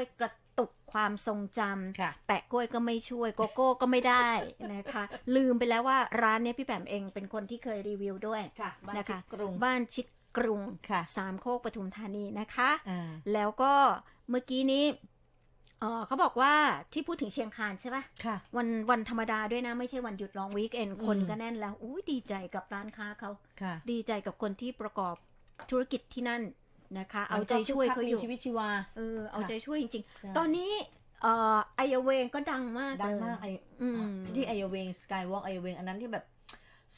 วยกระตุกความทรงจค่ะำแปะกล้วยก็ไม่ช่วยโกโก้ก็ไม่ได้นะคะ ลืมไปแล้วว่าร้านเนี้ยพี่แปมเองเป็นคนที่เคยรีวิวด้วยค่ะบ้านนะคะชิดกรุงบ้านชิดกรุงค่ะสามโคกปทุมธานีนะคะอ่าแล้วก็เมื่อกี้นี้เออเขาบอกว่าที่พูดถึงเชียงคานใช่ปะค่ะ วันวันธรรมดาด้วยนะ ไม่ใช่วันหยุดลองวีคเอนอืมคนก็แน่นแล้ว อุ้ยดีใจกับร้านค้าเขาค่ะดีใจกับคนที่ประกอบธุรกิจที่นั่น นะคะ เอาใจช่วยเขาอยู่มีชีวิตชีวาเออเอาใจช่วยจริงใช่ๆตอนนี้เอ่อไอเวงก็ดังมากดังมากเลยไออืมที่ไอเวงสกายวอล์กไอเวงอันนั้นที่แบบ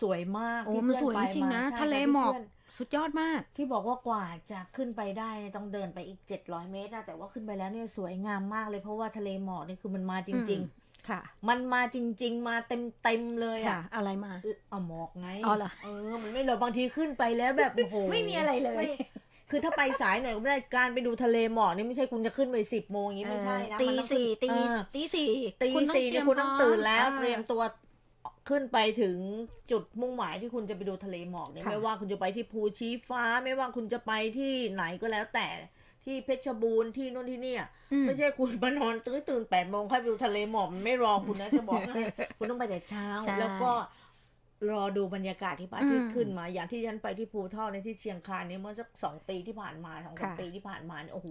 สวยมากโอ้ที่มันเพื่สวยจริงๆนะไปาใช่ทะเลที่หมอกพื่นสุดยอดมาก ที่บอกว่ากว่าจะขึ้นไปได้ต้องเดินไปอีก 700 เมตรนะแต่ว่าขึ้นไปแล้วเนี่ยสวยงามมากเลยเพราะว่าทะเลหมอกนี่คือมันมาจริงค่ะๆมันมาจริง ๆ มาเต็มเต็มๆเลยค่ะอะอะไรมาเออเอาหมอกไงอ๋อเหรอเออมันไม่เหรอบางทีขึ้นไปแล้วแบบโอ้โหไม่มีอะไรเลยม่ คือถ้าไปสายหน่อยก็ไม่ได้การไปดูทะเลหมอกนี่ไม่ใช่คุณจะขึ้นไปสิบโมงอย่างนี้ไม่ใช่นะตีมันต้องสี่ตีเออตีสี่ตีคุณต้องสี่เนี่ยคุณต้องตื่นแล้วพร้อมเตรียมตัวขึ้นไปถึงจุดมุ่งหมายที่คุณจะไปดูทะเลหมอกเนี่ยค่ะไม่ว่าคุณจะไปที่ภูชีฟ้า ไม่ว่าคุณจะไปที่ไหนก็แล้วแต่ที่เพชรบูรณ์ที่นู่นที่นี่อะอืมไม่ใช่คุณมานอนตื่นตื่นแปดโมงค่อยไปดูทะเลหมอกมันไม่รอคุณนะจะบอกให้คุณต้องไปแต่เช้าใช่แล้วก็ รอดูบรรยากาศที่พระอาทิตอืย์มขึ้นมา อย่างที่ฉันไปที่ภูทอกในที่เชียงคานเนี่ยเมื่อสักสองปีที่ผ่านมาสองสามค่ะปีที่ผ่านมาเนี่ยโอ้โห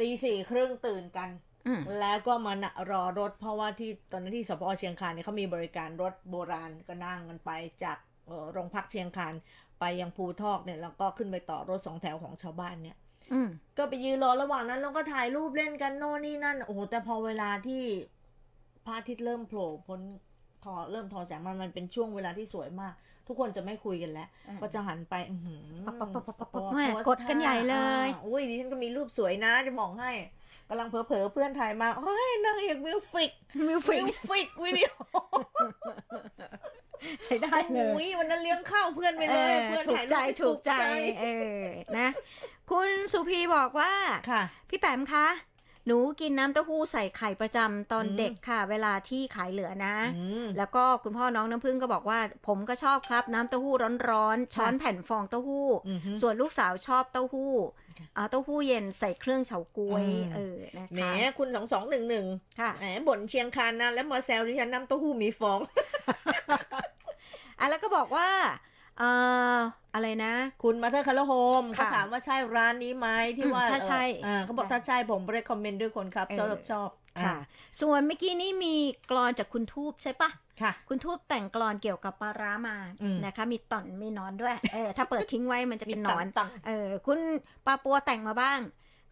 ตีสี่ครึ่งตื่นกันอืมแล้วก็มานะรอรถ เพราะว่าที่ตอนนั้นที่สพเชียงคานเนี่ยเขามีบริการรถโบราณก็นั่งกันไปจากเอ่อโรงพักเชียงคานไปยังภูทอกเนี่ยแล้วก็ขึ้นไปต่อรถสองแถวของชาวบ้านเนี่ยอืมก็ไปยืนรอระหว่างนั้นแล้วก็ถ่ายรูปเล่นกันโน่นนี่นั่น โอ้โหแต่พอเวลาที่พระอาทิตย์เริ่มโผล่พ้น ทอเริ่มทอแสงมันมันเป็นช่วงเวลาที่สวยมาก ทุกคนจะไม่คุยกันแล้วอ่าก็จะหันไปอื้อหือปั๊บปั๊บปั๊บปั๊บปั๊บโพสแม่โพสกดกันใหญ่เลยอ่าอุ้ยดิฉันก็มีรูปสวยนะจะบอกให้กำลังเผลอๆเพื่อนถ่ายมาเฮ้ยนางเอกมิวฟิกมิวฟิมิงวฟิกวิดีโอใช้ได้เลยโอ้ยวันนั้นเลี้ยงข้าวเพื่อนไปเลยเออเพื่อนถูกถ่ายรูปใจให้ถูกใจ เออนะ คุณสุพีบอกว่าค่ะ พี่แปมคะ หนูกินน้ำเต้าหู้ใส่ไข่ประจำตอนอืมเด็กค่ะ เวลาที่ขายเหลือนะอืมแล้วก็คุณพ่อน้องน้ำพึ่งก็บอกว่า ผมก็ชอบครับน้ำเต้าหู้ร้อนๆช้อนแผ่นฟองเต้าหู้อือฮึส่วนลูกสาวชอบเต้าหู้เอาเต้าหู้เย็นใส่เครื่องเฉาก๊วยอืมเออนะแหมคะคุณสองสองหนึ่งหนึ่งค่ะแหมบ่นเชียงคานนะแล้วมาแซวดิฉันน้ำเต้าหู้มีฟองอะแล้วก็บอกว่า เอ่ออะไรนะ คุณมาเธอร์คาร์โฮมค่ะเขาถามว่าใช่ร้านนี้ไหมที่อืมว่าถ้าใช่เอ่ออ่าเขาบอกถ้าใช่ผมเรคคอมเมนต์ด้วยคนครับชอบเออชอบค่ะ ส่วนเมื่อกี้นี้มีกรอนจากคุณทูบใช่ปะค่ะ คุณทูบแต่งกลอนเกี่ยวกับปลาร้ามาอืมนะคะ มีต่อนมีหนอนด้วยเออถ้าเปิดทิ้งไว้มันจะเป็นหนอนตังเออคุณปลาปัวแต่งมาบ้าง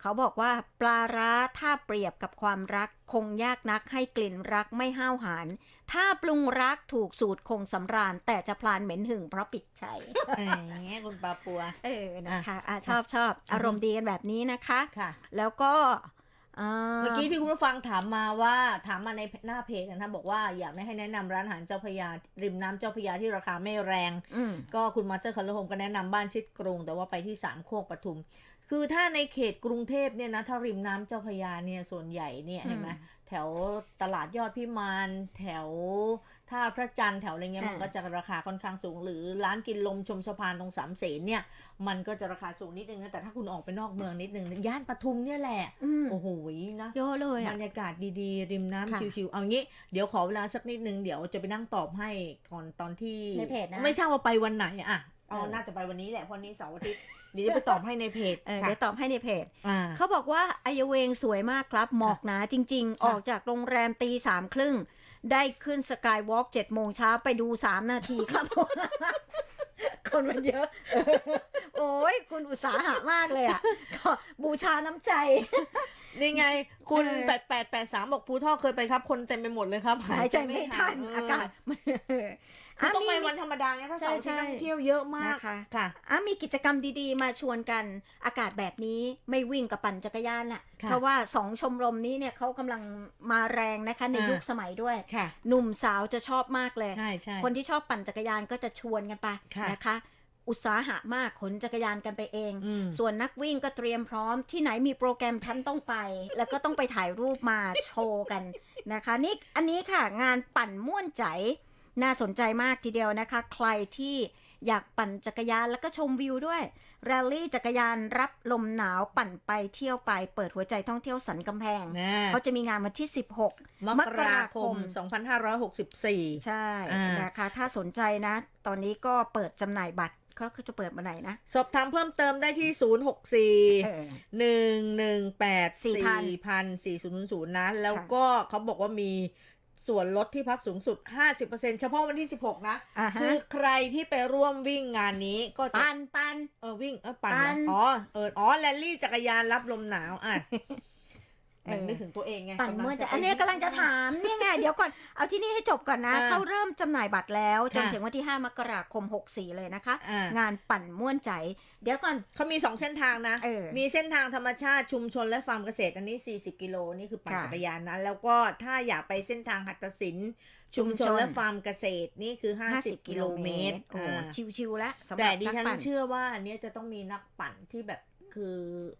เขาบอกว่าปลาร้าถ้าเปรียบกับความรัก คงยากนักให้กลิ่นรักไม่ห้าวหาญถ้าปรุงรักถูกสูตรคงสำราญ แต่จะพลานเหม็นหึงเพราะปิดใจแหมคุณปลาปัว เออนะคะอะชอบชอบอารมณ์ดีกันแบบนี้นะคะค่ะแล้วก็ เเมื่อกี้ที่คุณผู้ฟังถามมาว่าถามมาในหน้าเพจนะบอกว่าอยากให้แนะนำร้านอาหารเจ้าพระยาริมน้ำเจ้าพระยาที่ราคาไม่แรงอืมก็คุณมาสเตอร์คาร์โฮมก็แนะนำบ้านชิดกรุง แต่ว่าไปที่สามโคกปทุม คือถ้าในเขตกรุงเทพเนี่ยนะถ้าริมน้ำเจ้าพระยาเนี่ยส่วนใหญ่เนี่ยเห็นไหมอืมแถวตลาดยอดพิมานแถว ท่าพระจันทร์แถวอะไรเงี้ยอ่ามัมันก็จะราคาค่อนข้างสูง หรือร้านกินลมชมสะพานตรงสามเสนเนี่ย มันก็จะราคาสูงนิดนึงนะแต่ถ้าคุณออกไปนอกเมืองนิดนึงย่านปทุมเนี่ยแหละอืมโอ้โหนะเยอะเลยบอะรรยากาศดีๆ ริมค่ะน้ำชิวๆเอางี้เดี๋ยวขอเวลาสักนิดนึงเดี๋ยวจะไปนั่งตอบให้ก่อนตอนที่ในเพจนะไม่ทราบว่าไปวันไหนอะอ๋อเออน่าจะไปวันนี้แหละเพราะนี้เสาร์อาทิตย์เดี๋ยวจะไปตอบให้ในเพจเออค่ะเดี๋ยวตอบให้ในเพจอ่าเขาบอกว่าอายเวงสวยมากครับหมอกหนาจริงๆค่ะออกจากโรงแรมตีสามครึ่ง ได้ขึ้นสกายวอล์กเจ็ดโมงเช้าไปดูสามนาทีครับคนมันเยอะ โอ้ยคุณอุตสาหะมากเลยอะก็บูชาน้ำใจ นี่ไง คุณเออแปดแปดแปดสามบอกภูท่อกเคยไปครับ คนเต็มไปหมดเลยครับ หายใจไม่ทันเอากาศคือต้องไปมีวันธรรมดาไงถ้าเสาร์อาใช่ที่ใช่นักท่องเที่ยวเยอะมากนะคะค่ะอะมีกิจกรรมดีๆ มาชวนกันอากาศแบบนี้ไม่วิ่งกับปั่นจักรยานน่ะค่ะเพราะว่าสองชมรมนี้เนี่ยเขากำลังมาแรงนะคะในอ่ายุยุคสมัยด้วยค่ะหนุ่มสาวจะชอบมากเลยใช่ใช่คนที่ชอบปั่นจักรยานก็จะชวนกันไปค่ะนะคะ อุตสาหะมากขนจักรยานกันไปเองอืมส่วนนักวิ่งก็เตรียมพร้อมที่ไหนมีโปรแกรมฉันต้องไป แล้วก็ต้องไปถ่ายรูปมาโชว์กันนะคะนี่อันนี้ค่ะงานปั่นม่วนใจน่าสนใจมากทีเดียวนะคะ ใครที่อยากปั่นจักรยานแล้วก็ชมวิวด้วยแรลลี่จักรยานรับลมหนาวปั่นไปเที่ยวไป เปิดหัวใจท่องเที่ยวสันกำแพงนะเขาจะมีงานวันที่ 16 มกราคม 2564 ใช่อ่านนะคะ ถ้าสนใจนะ ตอนนี้ก็เปิดจำหน่ายบัตร เขาจะเปิดมาไหนนะ สอบถามเพิ่มเติมได้ที่ 064เออหนึ่งหนึ่งแปดสี่สี่พันพันสี่ศูนย์ศูนย์นะ แล้วก็เขาบอกว่ามีส่วนลดที่พักสูงสุด 50%เฉพาะวันที่ 16 นะอ่าคืฮะอใครที่ไปร่วมวิ่งงานนี้ก็จะปันปันเออวิ่งเออปั่นปั่เหรอนอ๋อเอออ๋อแรลลี่จักรยานรับลมหนาวอะ เออมันนึกถึงตัวเองไงปั่นเมื่อจะำลังอันเนี้ยกำลังจะถามเนี่ยไงเดี๋ยวก่อนเอาที่นี่ให้จบก่อนนะอ่าเขาเริ่มจำหน่ายบัตรแล้วจนค่ะถึงวันที่ 5 มกราคม 64 เลยนะคะอ่างงานปั่นม่วนใจ เดี๋ยวก่อนเขามีสองเส้นทางนะเออมีเส้นทางธรรมชาติชุมชนและฟาร์มเกษตรอันนี้ 40 กิโลนี่คือปั่นค่ะจักรยานนะแล้วก็ถ้าอยากไปเส้นทางหัตถศิลป์ชุมชชุนมชนและฟาร์มเกษตรนี่คือ 50 กิโลเมตรโอ้อ่าชิวๆแล้วสำหแต่รับดินักฉันปั่นเชื่อว่าอันเนี้ยจะต้องมีนักปั่นที่แบบ คือ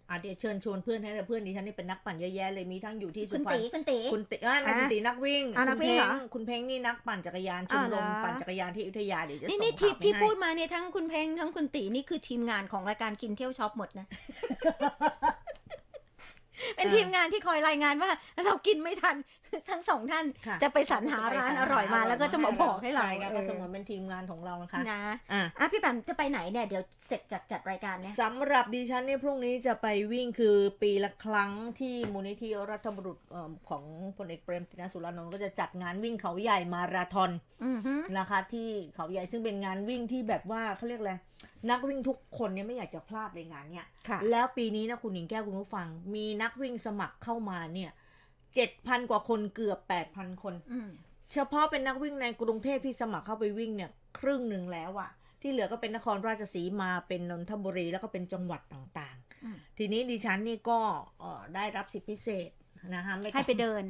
อาเดี๋ยวเชิญชวนเพื่อนให้แต่เพื่อนดิฉันนี่เป็นนักปั่นเยอะแยะเลยมีทั้งอยู่ที่สุคุณพรรตีณคุณตีคุณติอ่านักอะตีนักวิ่งอะนักวิ่งเหรอคุณเพ้งนี่นักปั่นจักรยานชมอ้าวเหรรอมปั่นจักรยานที่อยุธยาเดี๋ยวจะนี่ส่งนี่ที่ข่าวไปที่ให้พูดมาเนี่ยทั้งคุณเพ้งทั้งคุณตีนี่คือทีมงานของรายการกินเที่ยวช็อปหมดนะเป็นทีมงานที่คอยรายงานว่าเรากินไม่ทัน ทั้งสองท่านค่จะไปสรรหาร้านอร่อยมาแล้วก็จะมาบอกให้เราใช่ค่ะเอก็อเสมือนเป็นทีมงานของเรานะคะนะอะ อะพี่แปมจะไปไหนเนี่ยเดี๋ยวเสร็จจากจัดรายการเนี่ย สำหรับดิฉันเนี่ยพรุ่งนี้จะไปวิ่งคือปีละครั้งที่มูลนิธิรัฐบุรุษเอ่อของพลเอกเปรมตินสุรานนท์ก็จะจัดงานวิ่งเขาใหญ่มาราธอนอือฮึนะคะ ที่เขาใหญ่ซึ่งเป็นงานวิ่งที่แบบว่าเขาเรียกอะไรนักวิ่งทุกคนเนี่ยไม่อยากจะพลาดเลยงานเนี่ยค่ะ แล้วปีนี้นะคุณหญิงแก้วคุณผู้ฟัง มีนักวิ่งสมัครเข้ามาเนี่ย เจ็ดพันกว่าคนเกือบแปดพันคนอืมเฉพาะเป็นนักวิ่งในกรุงเทพที่สมัครเข้าไปวิ่งเนี่ย ครึ่งหนึ่งแล้วอะที่เหลือก็เป็นนครราชสีมาเป็นนนทบุรีแล้วก็เป็นจังหวัดต่างอืมๆทีนี้ดิฉันนี่ก็เอ่อได้รับสิทธิพิเศษนะคะม่ต้องให้ไปเดิน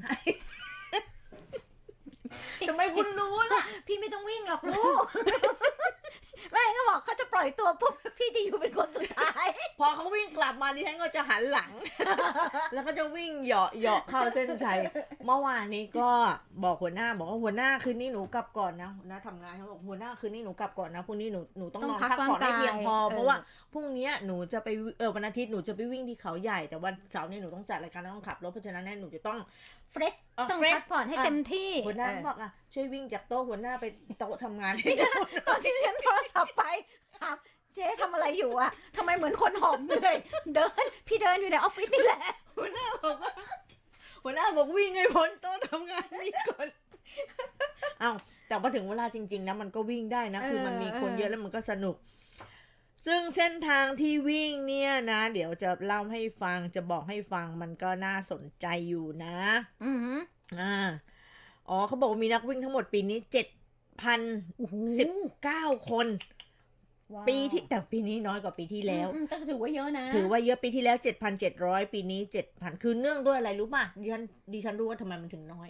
ทำไมคุณรู้ล่ะ พี่ไม่ต้องวิ่งหรอกลูก แม่ก็บอกเขาจะปล่อยตัวปุ๊บพี่จะอยู่เป็นคนสุดท้าย พอเขาวิ่งกลับมาดิฉันก็จะหันหลัง แล้วก็จะวิ่งเหยาะเหยาะเข้าเส้นชัยเมื่อวานนี้ก็บอกหัวหน้าบอกว่าหัวหน้าคืนนี้หนูกลับก่อนนะหัวหน้าทำงานเขาบอกหัวหน้าคืนนี้หนูกลับก่อนนะพรุ่งนี้หนูหนูต้องต้นองอนพักพักผ่อนให้ร่างกายเพียงพอเออเพราะว่าพรุ่งนี้หนูจะไปเออวันอาทิตย์หนูจะไปวิ่งที่เขาใหญ่แต่วันเสาร์นี้หนูต้องจัดรายการแล้วต้องขับรถเพราะฉะนั้นเนี่ยหนูจะต้อง เฟรชเอ่อต้อง fresh พักผ่อนให้เต็มที่หัวหน้าเออบอกอะช่วยวิ่งจากโต๊ะหัวหน้าไปโต๊ะทำงานให้หน่อยตอนที่เรียนโทรศัพท์ไปถามเจ๊ทำอะไรอยู่อะทำไมเหมือนคนหอมเหนื่อยเดิน พี่เดินอยู่ในออฟฟิศนี่แหละ หัวหน้าบอกว่าหัวหน้าบอกวิ่งให้พ้นโต๊ะทำงานนี่ก่อนเอ้าแต่พอถึงเวลาจริง ๆนะมันก็วิ่งได้นะ คือมันมีคนเยอะแล้วมันก็สนุก ซึ่งเส้นทางที่วิ่งเนี่ยนะ เดี๋ยวจะเล่าให้ฟังจะบอกให้ฟังมันก็น่าสนใจอยู่นะ อือหืออ่าอ๋อเขาบอกว่ามีนักวิ่งทั้งหมดปีนี้เจ็ดพันโอ้โหสิบเก้าคนว้าวปีที่แต่ปีนี้น้อยกว่าปีที่แล้วอืมก็ถือว่าเยอะนะ ถือว่าเยอะปีที่แล้ว7,700ปีนี้7,000คือเนื่องด้วยอะไรรู้ป่ะดิฉันดิฉันรู้ว่าทำไมมันถึงน้อย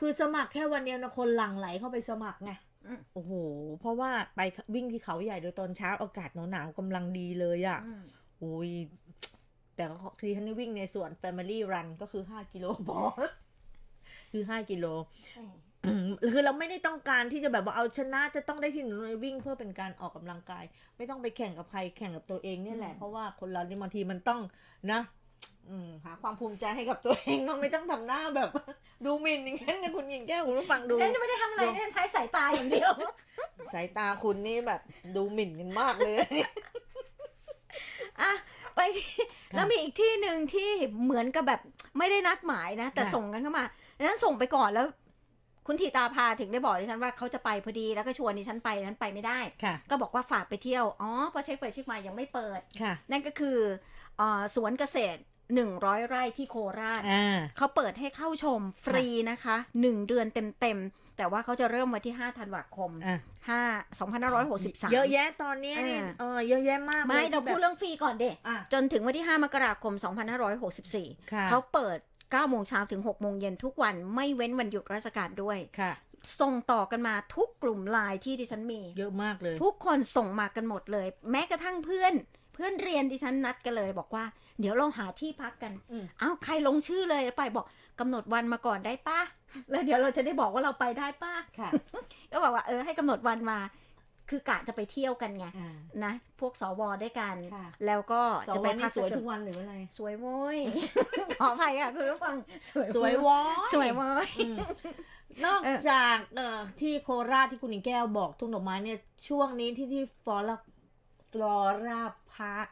คือสมัครแค่วันเดียวนะคนหลั่งไหลเข้าไปสมัครไงอืม โอ้โห เพราะว่าไปวิ่งที่เขาใหญ่โดยตอนเช้าอากาศหนาวๆกำลังดีเลยอะ่ะอืมโอ้ย แต่ก็ที่ฉันวิ่งในส่วน Family Run ก็คือ5กิโลพอคือ5กิโลอืมคือเราไม่ได้ต้องการที่จะแบบว่าเอาชนะจะต้องได้ที่หนึ่งเลยวิ่งเพื่อเป็นการออกกำลังกาย ไม่ต้องไปแข่งกับใครแข่งกับตัวเองเนี่ยแหละอืมเพราะว่าคนเรานี่บางทีมันต้องนะอืม หาความภูมิใจให้กับตัวเองมันไม่ต้องทำหน้าแบบ ดูหมิ่นอย่างนั้นนะคุณหญิงแก้วคุณผู้ฟังดูเล่นไม่ได้ทำอะไรเล่นใช้สายตาอย่างเดียว สายตาคุณนี่แบบ ดูหมิ่นกันมากเลยอะไปที่แล้วมีอีกที่หนึ่งที่เหมือนกับแบบไม่ได้นัดหมายนะ แต่ค่ะส่งกันเข้ามาดังนั้นส่งไปก่อนแล้ว คุณธีตาพาถึงได้บอกดิฉันว่าเขาจะไปพอดีแล้วก็ชวนดิฉันไปนั้นไปไม่ได้ค่ะก็บอกว่าฝากไปเที่ยวอ๋อพอเช็คไปเช็คมายังไม่เปิดค่ะนั่นก็คือเออสวนเกษตร 100 ไร่ที่โคราชอ่าเขาเปิดให้เข้าชมฟรีนะคะ 1 เดือนเต็มๆ แต่ว่าเขาจะเริ่มวันที่ 5 ธันวาคมอะ5 2563 เยอะแยะตอนเนี้ยนี่อ่าเออเยอะแยะมาก ไม่ลยเราที่พูดแบบเรื่องฟรีก่อนเด็อะจนถึงวันที่ 5 มกราคม 2564ค่ะเขาเปิด9โมงเช้าถึง6โมงเย็นทุกวันไม่เว้นวันหยุดราชการด้วยค่ะส่งต่อกันมาทุกกลุ่มไลน์ที่ดิฉันมี เยอะมากเลย ทุกคนส่งมากันหมดเลย แม้กระทั่งเพื่อนเพื่อนเรียนดิฉันนัดกันเลยบอกว่า เดี๋ยวเราหาที่พักกันอืมเอ้าใครลงชื่อเลยไปบอกกำหนดวันมาก่อนได้ป้าแล้วเดี๋ยวเราจะได้บอกว่าเราไปได้ป้าค่ะก็บอกว่าเออให้กำหนดวันมา คือกะจะไปเที่ยวกันไงอ่านะพวกสวด้วยกันค่ะแล้วก็สจะวไปนี่พักสวยทุกวันหรืออะไร สวยโว้ยขออภัยค่ะคุณผู้ฟังสวยสวยโว้วอยสวยโว้ยอืมนอกเออจากเอ่อที่โคราชที่คุณหญิงแก้วบอกทุ่งดอกไม้เนี่ยช่วงนี้ที่ที่ฟลอรา ฟลอราพาร์ค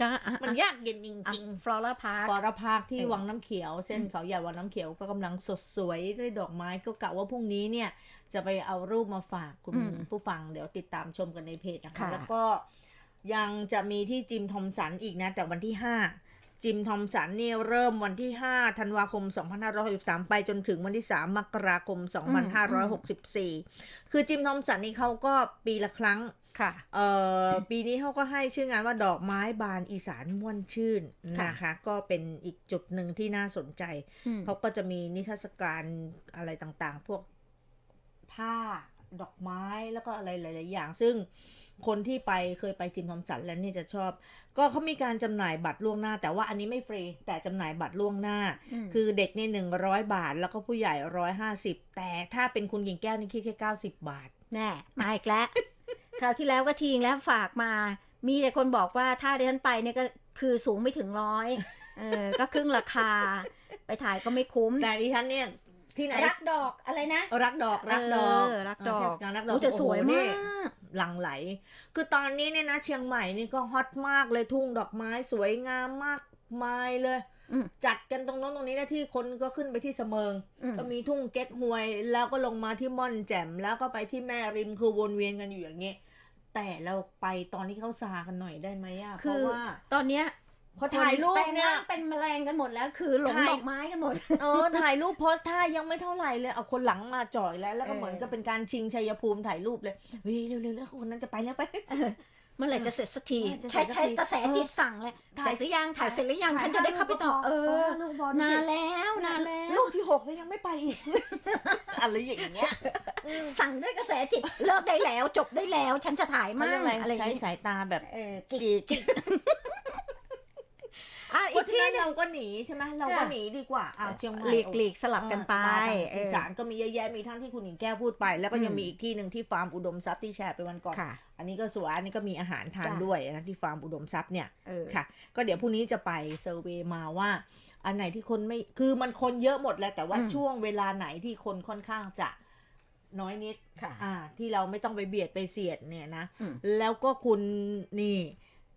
ก็มันยากเย็นจริงฟลอราพาร์ๆฟลอราพาร์คที่เออวังน้ำเขียว เส้นเขาใหญ่วังน้ำเขียวก็กำลังสดสวยด้วยดอกไม้ก็กะว่าพรุ่งนี้เนี่ย จะไปเอารูปมาฝากคุณผู้ฟังเดี๋ยวติดตามชมกันในเพจนะคะค่ะแล้วก็ยังจะมีที่จิมทอมสันอีกนะ แต่วันที่5จิมทอมสันนี่เริ่มวันที่ 5 ธันวาคม 2563 ไปจนถึงวันที่ 3 มกราคม 2564 คือจิมทอมสันนี่เขาก็ปีละครั้ง ค่ะ เอ่อปีนี้เขาก็ให้ชื่องานว่าดอกไม้บานอีสานม่วนชื่นค่ะนะคะ ก็เป็นอีกจุดหนึ่งที่น่าสนใจอืมเขาก็จะมีนิทรรศการอะไรต่างๆ พวกผ้าดอกไม้แล้วก็อะไรหลาย ๆ อย่าง ซึ่งคนที่ไปเคยไปจิมทอมสันแล้วเนี่ยจะชอบ ก็เขามีการจำหน่ายบัตรล่วงหน้า แต่ว่าอันนี้ไม่ฟรี แต่จำหน่ายบัตรล่วงหน้ามคือเด็กนี่หนึ่งร้อยบาท แล้วก็ผู้ใหญ่ร้อยห้าสิบแต่ถ้าเป็นคุณหญิงแก้วนี่คิดแค่เก้าสิบบาท แน่มาอีกแล้ว คราวที่แล้วก็ทิ้งแล้วฝากมา มีแต่คนบอกว่าถ้าดิฉันไปเนี่ยก็คือสูงไม่ถึงร้อยเออก็ครึ่งราคา ไปถ่ายก็ไม่คุ้ม แต่ดิฉันเนี่ยที่ไหนรักดอกอะไรนะ รักดอกรักดอกเออรักดอกเเทศกาลรักดอกโอ้จะสวยโอ้โหมานี่กหลังไหล คือตอนนี้เนี่ยนะเชียงใหม่นี่ก็ฮอตมากเลยทุ่งดอกไม้สวยงามมากมายเลยอืมจัดกันตรงโน้นตรงนี้นะที่คนก็ขึ้นไปที่เสมิงอืมก็มีทุ่งเก๊กฮวย แล้วก็ลงมาที่ม่อนแจ่มแล้วก็ไปที่แม่ริมคือวนเวียนกันอยู่อย่างนี้ แต่เราไปตอนที่เขาซากันหน่อยได้ไหมอะเพคือราะว่าตอนเนี้ยพอถ่ายรูปเนี่ยแปลงร่างเป็นแมลงกันหมดแล้ว คือหลงถ่ายดอกไม้กันหมดเออถ่ายรูปโพสท่ายังไม่เท่าไหร่เลยเอาคนหลังมาจ่อยแล้ว แล้วก็เออเหมือนกับเป็นการชิงชัยภูมิถ่ายรูปเลยเฮ้ยเร็วๆแล้วคนนั้นจะไปแล้วไป เมื่อไหร่จะเสร็จสักทีเออจะเสร็ใช้จสักทีใช้กระแสจิตสั่งเลยถ่าใส่ยหรือยังถ่ายเสร็จหรือยังฉันจะได้เข้าไปต่อเออลูกบอลนานแล้วนานแล้วลูกที่หกแล้วยังไม่ไปอีกอะไรอย่างเงี้ยสั่งด้วยกระแสจิตเลิกได้แล้ว จบได้แล้ว ฉันจะถ่ายเขามั่เรียงกอะไรอะไรอย่างใช้งี้สายตาแบบเออจิจีกจิก อะเพอีกราะฉะที่นั้นหนึงเราก็หนีใช่ไหมเราก็ค่ะหนีดีกว่าอ้าวเชียงใหม่หลีกหลีกสลับกันไปมาทางเออีอสานก็มีเยอะแยะมีทั้งที่คุณหญิงแก้วพูดไป แล้วก็ยังอืมมีอีกที่หนึ่งที่ฟาร์มอุดมทรัพย์ที่แชร์ไปวันก่อนค่ะอันนี้ก็สวยอันนี้ก็มีอาหารทานจ้ะด้วยนะที่ฟาร์มอุดมทรัพย์เนี่ยเออค่ะก็เดี๋ยวพรุ่งนี้จะไปเซอร์เวย์มาว่า อันไหนที่คนไม่คือมันคนเยอะหมดแหล้วแต่ว่าอืมช่วงเวลาไหนที่คนค่อนข้างจะน้อยนิดค่ะอ่า ที่เราไม่ต้องไปเบียดไปเสียดเนี่ยนะอืมแล้วก็คุณนี่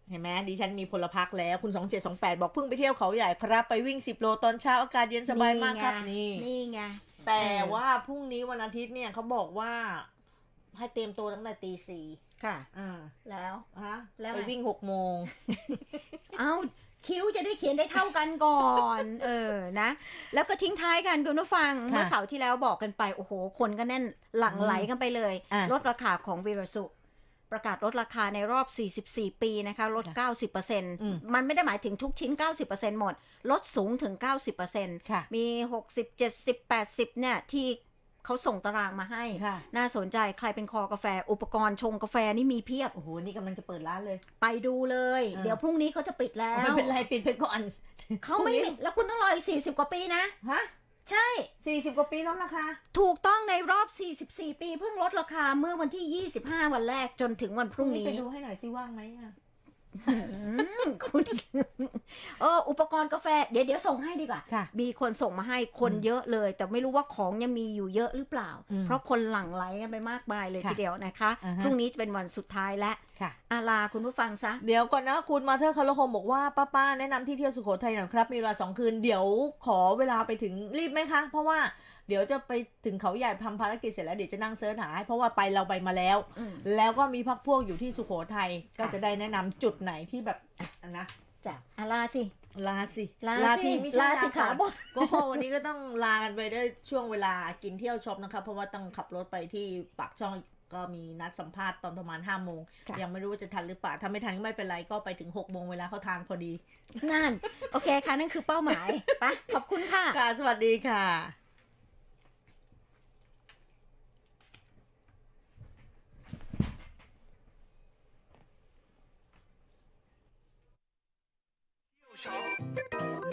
เห็นไหมดิฉันมีพลพักแล้ว คุณ 2728 บอกเพิ่งไปเที่ยวเขาใหญ่ครับ ไปวิ่ง 10 โลตอนเช้าอากาศเย็นสบายมากครับนี่ นี่ไง แต่เออว่าพรุ่งนี้วันอาทิตย์เนี่ยเขาบอกว่า ให้เตรียมตัวตั้งแต่ตีสี่ค่ะอ่าแล้วฮะแล้วไปไงวิ่งหกโมง เอ้า คิ้วจะได้เขียนได้เท่ากันก่อน เออนะ แล้วก็ทิ้งท้ายกันคุณผู้ฟังค่ะเมื่อเสาร์ที่แล้วบอกกันไป โอ้โห คนก็แน่นหลั่งไหลกันไปเลยอะลดราคาของวีรสุ ประกาศลดราคาในรอบ 44 ปีนะคะลดอืม90%มันไม่ได้หมายถึงทุกชิ้น 90%หมด ลดสูงถึง 90%ค่ะมี 60 70 80 เนี่ย ที่เขาส่งตารางมาให้ค่ะน่าสนใจใครเป็นคอกาแฟ อุปกรณ์ชงกาแฟนี่มีเพียบ โอ้โห นี่กำลังจะเปิดร้านเลย ไปดูเลยอ่าเดี๋ยวพรุ่งนี้เขาจะปิดแล้ว ไม่เป็นไร ปิดไปก่อน เขาไม่ปิดแล้วคุณต้องรออีก 40 กว่าปีนะ ฮะ ใช่สี่สิบกว่าปีแล้วนะคะถูกต้องในรอบ 44 ปีเพิ่งลดราคาเมื่อวันที่ 25 วันแรกจนถึงวันพรุ่งนี้ ไปดูให้หน่อยสิว่างไหมอะอืมคุณเอออุปกรณ์กาแฟ เดี๋ยวเดี๋ยวส่งให้ดีกว่าค่ะมีคนส่งมาให้คนอืมเยอะเลย แต่ไม่รู้ว่าของยังมีอยู่เยอะหรือเปล่าอืมเพราะคนหลั่งไหลกันไปมากมายเลยค่ะทีเดียวนะคะอ่าฮะพรุ่งนี้จะเป็นวันสุดท้ายและค่ะอาลาคุณผู้ฟังซะ เดี๋ยวก่อนนะคุณมาเธอร์คาร์โลโฮมบอกว่าป้าป้าแนะนำที่เที่ยวสุโขทัยหน่อยครับ มีเวลาสองคืนเดี๋ยวขอเวลาไปถึงรีบไหมคะ เพราะว่าเดี๋ยวจะไปถึงเขาใหญ่ทำภารกิจเสร็จแล้วเดี๋ยวจะนั่งเสิร์ชหาให้เพราะว่าไปเราไปมาแล้วอืมแล้วก็มีพักพวกอยู่ที่สุโขทัยก็ค่ะจะได้แนะนำจุดไหนที่แบบอะนะจ้ะอาลาสิลาสิ ลาสิทีไม่ใช่ลาสิก่ขาอนบดก็วันนี้ก็ต้องลากันไปด้วยช่วงเวลากินเที่ยวช็อปนะครับเพราะว่าต้องขับรถไปที่ปากช่อง ก็มีนัดสัมภาษณ์ตอนประมาณ5้าโมงค่ะยังไม่รู้ว่าจะทันหรือเปล่าถ้าไม่ทันก็ไม่เป็นไรก็ไปถึง6กโมงเวลาเขาทานพอดี นั่น โอเคค่ะ นั่นคือเป้าหมายไปขอบคุณค่ะค่ะ สวัสดีค่ะ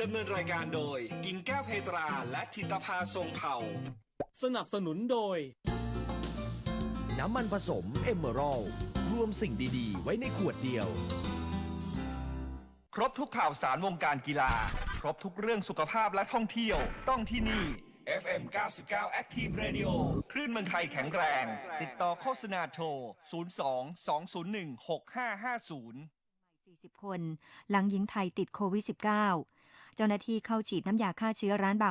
ดำเนินรายการโดย กิ่งแก้วเพตราและธิตภาทรงเผ่า สนับสนุนโดย น้ำมันผสมเอเมอรัลรวมสิ่งดีๆ ไว้ในขวดเดียว ครบทุกข่าวสารวงการกีฬา ครบทุกเรื่องสุขภาพและท่องเที่ยว ต้องที่นี่ FM 99 Active Radio คลื่นเมืองไทยแข็งแรง ติดต่อโฆษณาโทร 02 201 6550 40 คน หลังหญิงไทยติดโควิด -19 เจ้าหน้าที่เข้าฉีดน้ำยาฆ่าเชื้อร้านบาร์